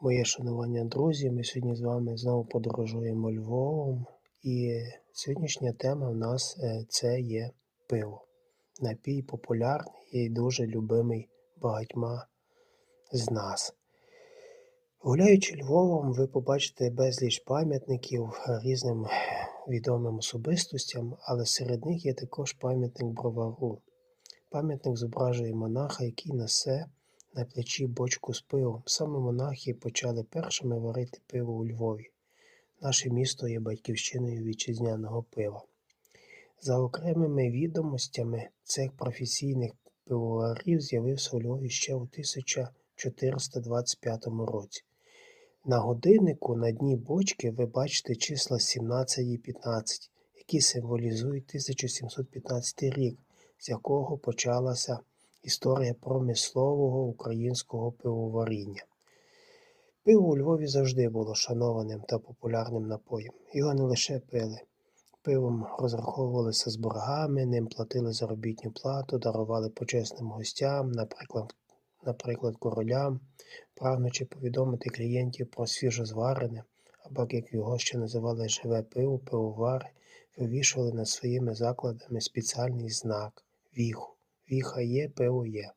Моє шанування, друзі. Ми сьогодні з вами знову подорожуємо Львовом. І сьогоднішня тема в нас е, це є пиво. Напій популярний і дуже любимий багатьма з нас. Гуляючи Львовом, ви побачите безліч пам'ятників різним відомим особистостям, але серед них є також пам'ятник бровару. Пам'ятник зображує монаха, який несе на плечі бочку з пивом. Саме монахи почали першими варити пиво у Львові. Наше місто є батьківщиною вітчизняного пива. За окремими відомостями цих професійних пивоварів з'явився у Львові ще у 1425 році. На годиннику на дні бочки ви бачите числа 17 і 15, які символізують 1715 рік, з якого почалася Історія промислового українського пивоваріння. Пиво у Львові завжди було шанованим та популярним напоєм. Його не лише пили. Пивом розраховувалися з боргами, ним платили заробітну плату, дарували почесним гостям, наприклад, наприклад, королям, прагнучи повідомити клієнтів про свіжозварене, або, як його ще називали живе пиво, пивовари, вивішували над своїми закладами спеціальний знак віху. Віха є, пиво є.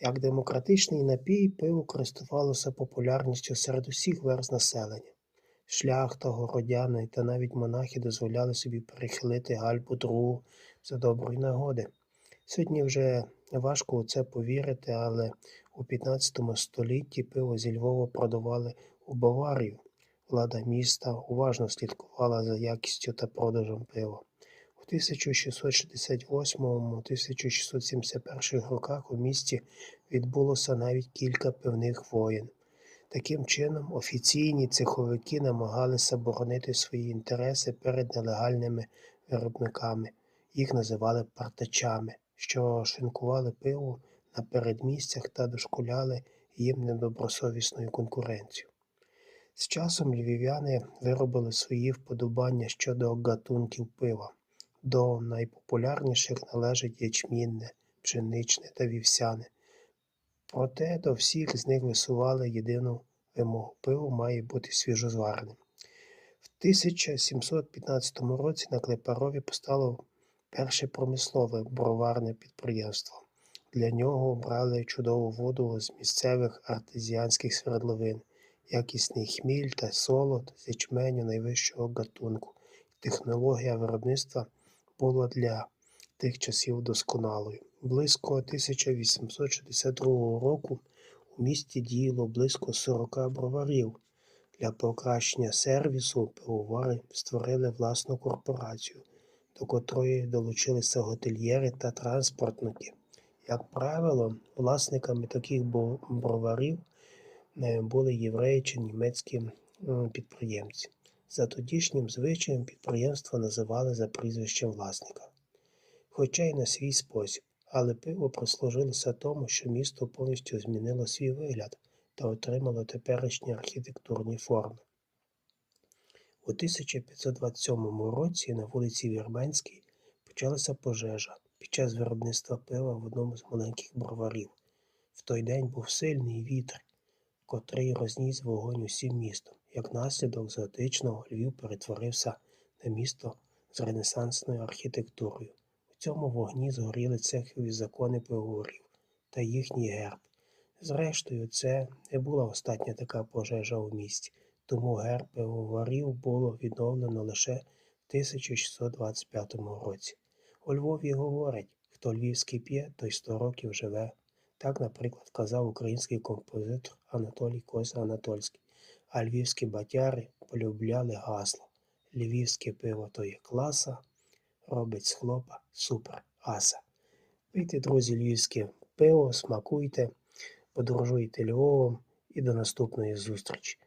Як демократичний напій, пиво користувалося популярністю серед усіх верст населення. Шляхта, городяни та навіть монахи дозволяли собі перехилити гальбу другу за доброї нагоди. Сьогодні вже важко у це повірити, але у 15 столітті пиво зі Львова продавали у Баварію. Влада міста уважно слідкувала за якістю та продажем пива. У 1668-1671 роках у місті відбулося навіть кілька пивних воєн. Таким чином, офіційні цеховики намагалися боронити свої інтереси перед нелегальними виробниками. Їх називали партачами, що шинкували пиво на передмістях та дошкуляли їм недобросовісною конкуренцію. З часом львів'яни виробили свої вподобання щодо гатунків пива. До найпопулярніших належать ячмінне, пшеничне та вівсяне. Проте до всіх з них висували єдину вимогу пиво має бути свіжозвареним. В 1715 році на Клепарові постало перше промислове броварне підприємство. Для нього обрали чудову воду з місцевих артезіанських свердловин, якісний хміль та солод з ячменю найвищого гатунку. Технологія виробництва була для тих часів досконалою. Близько 1862 року у місті діяло близько 40 броварів. Для покращення сервісу пивовари створили власну корпорацію, до котрої долучилися готельєри та транспортники. Як правило, власниками таких броварів е, були євреї чи німецькі підприємці. За тодішнім звичаєм підприємство називали за прізвищем власника. Хоча й на свій спосіб, але пиво прослужилося тому, що місто повністю змінило свій вигляд та отримало теперішні архітектурні форми. У 1527 році на вулиці Вірменській почалася пожежа під час виробництва пива в одному з маленьких броварів. В той день був сильний вітер, котрий розніс вогонь усім містом. Як наслідок з готичного Львів перетворився на місто з ренесансною архітектурою. У цьому вогні згоріли цехові закони пивоварів та їхній герб. Зрештою, це не була остання така пожежа у місті, тому герб пивоварів було відновлено лише в 1625 році. У Львові говорять, хто львівський п'є, той сто років живе. Так, наприклад, казав український композитор Анатолій Коза Анатольський. А львівські батяри полюбляли гасло Львівське пиво то є класа, робить з хлопа супер аса. Пийте, друзі, львівське пиво, смакуйте, подорожуйте Львовом і до наступної зустрічі.